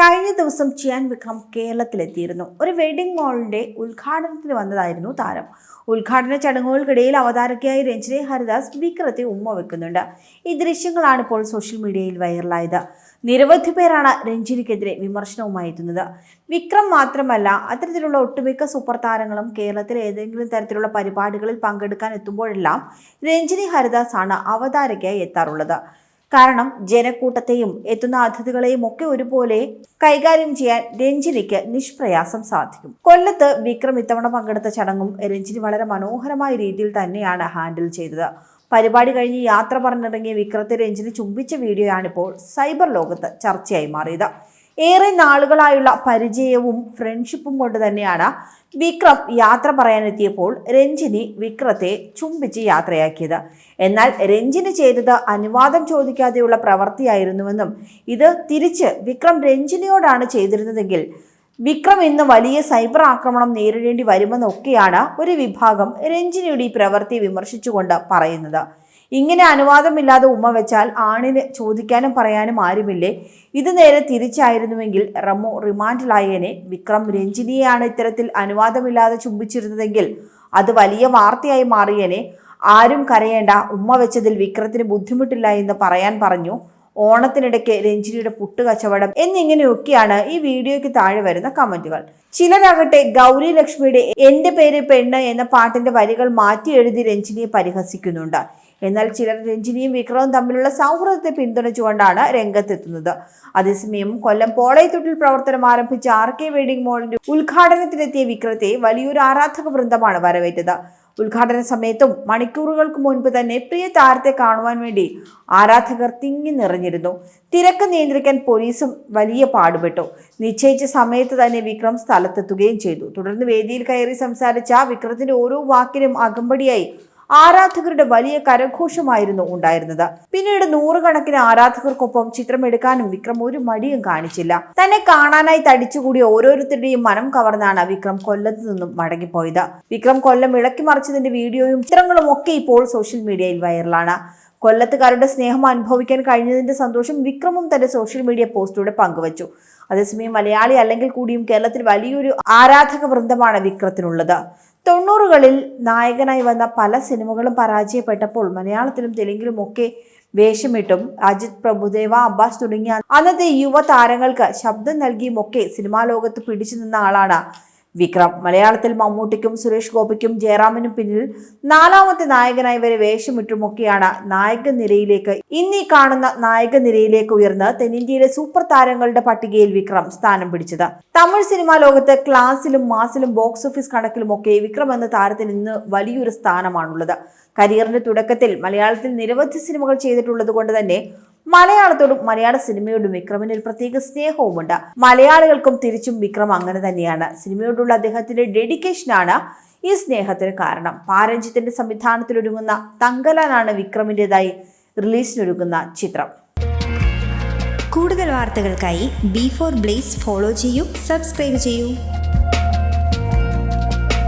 കഴിഞ്ഞ ദിവസം ചിയാൻ വിക്രം കേരളത്തിലെത്തിയിരുന്നു. ഒരു വെഡിംഗ് മോളിന്റെ ഉദ്ഘാടനത്തിന് വന്നതായിരുന്നു താരം. ഉദ്ഘാടന ചടങ്ങുകൾക്കിടയിൽ അവതാരകയായി രഞ്ജിനി ഹരിദാസ് വിക്രത്തെ ഉമ്മ വെക്കുന്നുണ്ട്. ഈ ദൃശ്യങ്ങളാണ് ഇപ്പോൾ സോഷ്യൽ മീഡിയയിൽ വൈറലായത്. നിരവധി പേരാണ് രഞ്ജിനിക്കെതിരെ വിമർശനവുമായി എത്തുന്നത്. വിക്രം മാത്രമല്ല അത്തരത്തിലുള്ള ഒട്ടുമിക്ക സൂപ്പർ താരങ്ങളും കേരളത്തിൽ ഏതെങ്കിലും തരത്തിലുള്ള പരിപാടികളിൽ പങ്കെടുക്കാൻ എത്തുമ്പോഴെല്ലാം രഞ്ജിനി ഹരിദാസ് ആണ് അവതാരകയായി എത്താറുള്ളത്. കാരണം ജനക്കൂട്ടത്തെയും എത്തുന്ന അതിഥികളെയും ഒക്കെ ഒരുപോലെ കൈകാര്യം ചെയ്യാൻ രഞ്ജിനിക്ക് നിഷ്പ്രയാസം സാധിക്കും. കൊല്ലത്ത് വിക്രം ഇത്തവണ പങ്കെടുത്ത ചടങ്ങും രഞ്ജിനി വളരെ മനോഹരമായ രീതിയിൽ തന്നെയാണ് ഹാൻഡിൽ ചെയ്തത്. പരിപാടി കഴിഞ്ഞ് യാത്ര പറഞ്ഞിറങ്ങിയ വിക്രത്തെ രഞ്ജിനി ചുംബിച്ച വീഡിയോയാണിപ്പോൾ സൈബർ ലോകത്ത് ചർച്ചയായി മാറിയത്. ഏറെ നാളുകളായുള്ള പരിചയവും ഫ്രണ്ട്ഷിപ്പും കൊണ്ട് തന്നെയാണ് വിക്രം യാത്ര പറയാനെത്തിയപ്പോൾ രഞ്ജിനി വിക്രത്തെ ചുംബിച്ച് യാത്രയാക്കിയത്. എന്നാൽ രഞ്ജിന് ചെയ്തത് അനുവാദം ചോദിക്കാതെയുള്ള പ്രവൃത്തിയായിരുന്നുവെന്നും ഇത് തിരിച്ച് വിക്രം രഞ്ജിനിയോടാണ് ചെയ്തിരുന്നതെങ്കിൽ വിക്രം ഇന്ന് വലിയ സൈബർ ആക്രമണം നേരിടേണ്ടി വരുമെന്നൊക്കെയാണ് ഒരു വിഭാഗം രഞ്ജിനിയുടെ ഈ പ്രവൃത്തി വിമർശിച്ചുകൊണ്ട് പറയുന്നത്. ഇങ്ങനെ അനുവാദമില്ലാതെ ഉമ്മ വെച്ചാൽ ആണിന് ചോദിക്കാനും പറയാനും ആരുമില്ലേ? ഇത് നേരെ തിരിച്ചായിരുന്നുവെങ്കിൽ റമു റിമാൻഡിലായേനെ. വിക്രം രഞ്ജിനിയെയാണ് ഇത്തരത്തിൽ അനുവാദമില്ലാതെ ചുംബിച്ചിരുന്നതെങ്കിൽ അത് വലിയ വാർത്തയായി മാറിയേനെ. ആരും കരയേണ്ട ഉമ്മ വെച്ചതിൽ വിക്രത്തിന് ബുദ്ധിമുട്ടില്ല എന്ന് പറയാൻ പറഞ്ഞു. ഓണത്തിനിടയ്ക്ക് രഞ്ജിനിയുടെ പുട്ട് കച്ചവടം എന്നിങ്ങനെയൊക്കെയാണ് ഈ വീഡിയോയ്ക്ക് താഴെ വരുന്ന കമന്റുകൾ. ചിലരാകട്ടെ ഗൗരി ലക്ഷ്മിയുടെ എന്റെ പേര് പെണ്ണ് എന്ന പാട്ടിന്റെ വരികൾ മാറ്റി എഴുതി രഞ്ജിനിയെ പരിഹസിക്കുന്നുണ്ട്. എന്നാൽ ചിലർ രഞ്ജിനിയും വിക്രവും തമ്മിലുള്ള സൗഹൃദത്തെ പിന്തുണച്ചുകൊണ്ടാണ് രംഗത്തെത്തുന്നത്. അതേസമയം കൊല്ലം പോളയത്തൊട്ടിൽ പ്രവർത്തനം ആരംഭിച്ച ആർ കെ വെഡിംഗ് മോളിന്റെ ഉദ്ഘാടനത്തിനെത്തിയ വിക്രത്തെ വലിയൊരു ആരാധക വൃന്ദമാണ് വരവേറ്റത്. ഉദ്ഘാടന സമയത്തും മണിക്കൂറുകൾക്ക് മുൻപ് തന്നെ പ്രിയ താരത്തെ കാണുവാൻ വേണ്ടി ആരാധകർ തിങ്ങി നിറഞ്ഞിരുന്നു. തിരക്ക് നിയന്ത്രിക്കാൻ പോലീസും വലിയ പാടുപെട്ടു. നിശ്ചയിച്ച സമയത്ത് തന്നെ വിക്രം സ്ഥലത്തെത്തുകയും ചെയ്തു. തുടർന്ന് വേദിയിൽ കയറി സംസാരിച്ച വിക്രത്തിന്റെ ഓരോ വാക്കിനും അകമ്പടിയായി ആരാധകരുടെ വലിയ കരഘോഷമായിരുന്നു ഉണ്ടായിരുന്നത്. പിന്നീട് നൂറുകണക്കിന് ആരാധകർക്കൊപ്പം ചിത്രമെടുക്കാനും വിക്രം ഒരു മടിയും കാണിച്ചില്ല. തന്നെ കാണാനായി തടിച്ചുകൂടിയ ഓരോരുത്തരുടെയും മനം കവർന്നാണ് വിക്രം കൊല്ലത്തു നിന്നും മടങ്ങിപ്പോയത്. വിക്രം കൊല്ലം ഇളക്കി മറിച്ചതിന്റെ വീഡിയോയും ചിത്രങ്ങളും ഒക്കെ ഇപ്പോൾ സോഷ്യൽ മീഡിയയിൽ വൈറലാണ്. കൊല്ലത്തുകാരുടെ സ്നേഹം അനുഭവിക്കാൻ കഴിഞ്ഞതിന്റെ സന്തോഷം വിക്രമും തന്റെ സോഷ്യൽ മീഡിയ പോസ്റ്റിലൂടെ പങ്കുവച്ചു. അതേസമയം മലയാളി അല്ലെങ്കിൽ കൂടിയും കേരളത്തിൽ വലിയൊരു ആരാധക വൃന്ദമാണ് വിക്രത്തിനുള്ളത്. തൊണ്ണൂറുകളിൽ നായകനായി വന്ന പല സിനിമകളും പരാജയപ്പെട്ടപ്പോൾ മലയാളത്തിലും തെലുങ്കിലും ഒക്കെ വേഷമിട്ടും അജിത് പ്രഭുദേവ അബ്ബാസ് തുടങ്ങിയ അന്നത്തെ യുവ താരങ്ങൾക്ക് ശബ്ദം നൽകിയുമൊക്കെ സിനിമാ ലോകത്ത് പിടിച്ചു നിന്ന ആളാണ് വിക്രം. മലയാളത്തിൽ മമ്മൂട്ടിക്കും സുരേഷ് ഗോപിക്കും ജയറാമിനും പിന്നിൽ നാലാമത്തെ നായകനായി വരെ വേഷമിട്ടുമൊക്കെയാണ് നായക നിരയിലേക്ക് ഇന്നീ കാണുന്ന നായക നിരയിലേക്ക് ഉയർന്ന് തെന്നിന്ത്യയിലെ സൂപ്പർ താരങ്ങളുടെ പട്ടികയിൽ വിക്രം സ്ഥാനം പിടിച്ചത്. തമിഴ് സിനിമാ ലോകത്ത് ക്ലാസിലും മാസിലും ബോക്സ് ഓഫീസ് കണക്കിലുമൊക്കെ വിക്രം എന്ന താരത്തിന് ഇന്ന് വലിയൊരു സ്ഥാനമാണുള്ളത്. കരിയറിന്റെ തുടക്കത്തിൽ മലയാളത്തിൽ നിരവധി സിനിമകൾ ചെയ്തിട്ടുള്ളത് കൊണ്ട് തന്നെ മലയാളത്തോടും മലയാള സിനിമയോടും വിക്രമിന് ഒരു പ്രത്യേക സ്നേഹവുമുണ്ട്. മലയാളികൾക്കും തിരിച്ചും വിക്രം അങ്ങനെ തന്നെയാണ്. സിനിമയോടുള്ള അദ്ദേഹത്തിന്റെ ഡെഡിക്കേഷനാണ് ഈ സ്നേഹത്തിന് കാരണം. പാരഞ്ജിത്തിന്റെ സംവിധാനത്തിലൊരുങ്ങുന്ന തങ്കലാനാണ് വിക്രമിന്റെതായി റിലീസിനൊരുങ്ങുന്ന ചിത്രം. കൂടുതൽ വാർത്തകൾക്കായി ബി ഫോർ ബ്ലേസ് ഫോളോ ചെയ്യൂ സബ്സ്ക്രൈബ് ചെയ്യൂ.